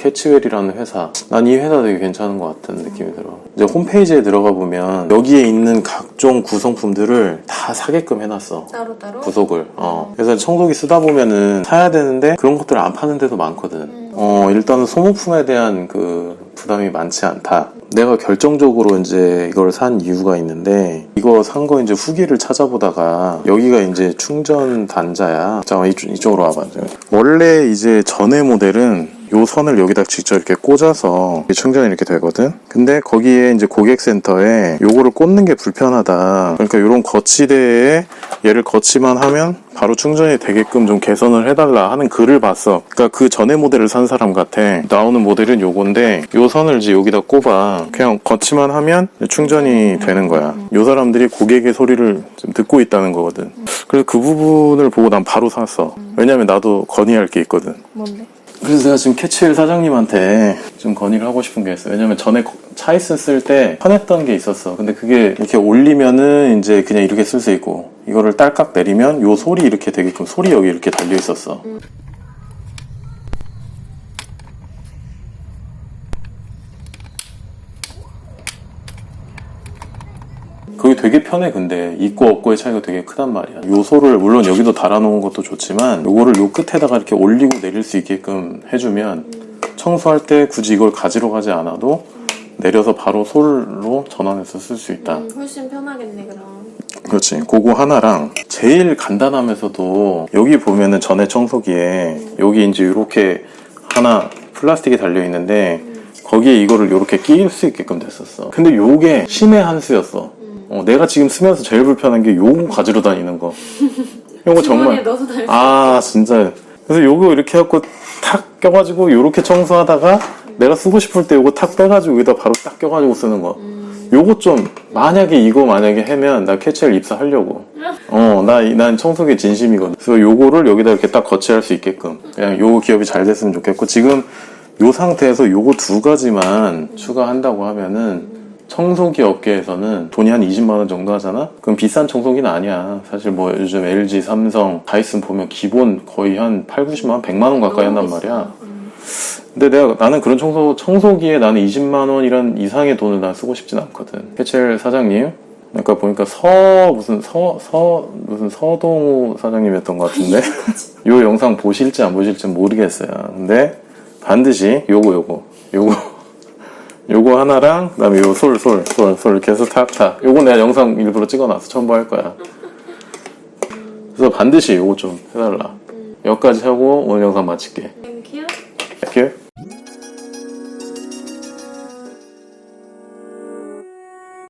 캐치웰이라는 회사. 난 이 회사 되게 괜찮은 것 같은 느낌이 들어. 이제 홈페이지에 들어가 보면 여기에 있는 각종 구성품들을 다 사게끔 해놨어. 따로 따로. 부속을. 어. 그래서 청소기 쓰다 보면은 사야 되는데 그런 것들을 안 파는 데도 많거든. 어, 일단은 소모품에 대한 그 부담이 많지 않다. 내가 결정적으로 이제 이걸 산 이유가 있는데 이거 산 거 이제 후기를 찾아보다가 여기가 이제 충전 단자야. 잠깐 이쪽, 이쪽으로 와봐. 원래 이제 전에 모델은 요 선을 여기다 직접 이렇게 꽂아서 충전이 이렇게 되거든. 근데 거기에 이제 고객센터에 요거를 꽂는 게 불편하다. 그러니까 요런 거치대에 얘를 거치만 하면 바로 충전이 되게끔 좀 개선을 해달라 하는 글을 봤어. 그러니까 그 전에 모델을 산 사람 같아. 나오는 모델은 요건데 요 선을 이제 여기다 꼽아. 그냥 거치만 하면 충전이 되는 거야. 요 사람들이 고객의 소리를 좀 듣고 있다는 거거든. 그래서 그 부분을 보고 난 바로 샀어. 왜냐면 나도 건의할 게 있거든. 뭔데? 그래서 내가 지금 캐치웰 사장님한테 좀 건의를 하고 싶은 게 있어요. 왜냐면 전에 차이슨 쓸 때 편했던 게 있었어. 근데 그게 이렇게 올리면은 이제 그냥 이렇게 쓸 수 있고 이거를 딸깍 내리면 요 소리 이렇게 되게끔 소리 여기 이렇게 달려 있었어. 그게 되게 편해 근데. 있고 없고의 차이가 되게 크단 말이야. 요소를 물론 여기도 달아놓은 것도 좋지만 요거를 요 끝에다가 이렇게 올리고 내릴 수 있게끔 해주면 청소할 때 굳이 이걸 가지러 가지 않아도 내려서 바로 솔로 전환해서 쓸 수 있다. 음, 훨씬 편하겠네 그럼. 그렇지. 그거 하나랑 제일 간단하면서도 여기 보면은 전에 청소기에 여기 이제 이렇게 하나 플라스틱이 달려 있는데 거기에 이거를 이렇게 끼울 수 있게끔 됐었어. 근데 요게 신의 한 수였어 어, 내가 지금 쓰면서 제일 불편한 게 요거 가지러 다니는 거. 요거 정말 넣어서 다닐 수 아 진짜 그래서 요거 이렇게 해갖고 탁 껴가지고 요렇게 청소하다가 내가 쓰고 싶을 때 요거 탁 빼가지고 여기다 바로 딱 껴가지고 쓰는 거. 요거 좀 만약에 이거 만약에 하면 나 캐치를 입사하려고. 어나난 청소기 진심이거든. 그래서 요거를 여기다 이렇게 딱 거치할 수 있게끔. 그냥 요 기업이 잘 됐으면 좋겠고 지금 요 상태에서 요거 두 가지만 추가한다고 하면은 청소기 업계에서는 돈이 한 20만 원 정도 하잖아? 그럼 비싼 청소기는 아니야. 사실 뭐 요즘 LG, 삼성, 다이슨 보면 기본 거의 한 8, 90만 원, 100만 원 가까이 한단 말이야. 근데 내가 나는 그런 청소 청소기에 나는 20만 원이란 이상의 돈을 난 쓰고 싶진 않거든. 캐첼 사장님, 아까 보니까 서 무슨 서 서 무슨 서동우 사장님이었던 것 같은데 요 영상 보실지 안 보실지 모르겠어요. 근데 반드시 요거 요거 요거 요거 하나랑 그다음에 요 솔 솔 솔 솔 이렇게 해서 탁탁 요거 내가 영상 일부러 찍어놨어 첨부할 거야. 그래서 반드시 요거 좀 해달라. 여기까지 하고 오늘 영상 마칠게.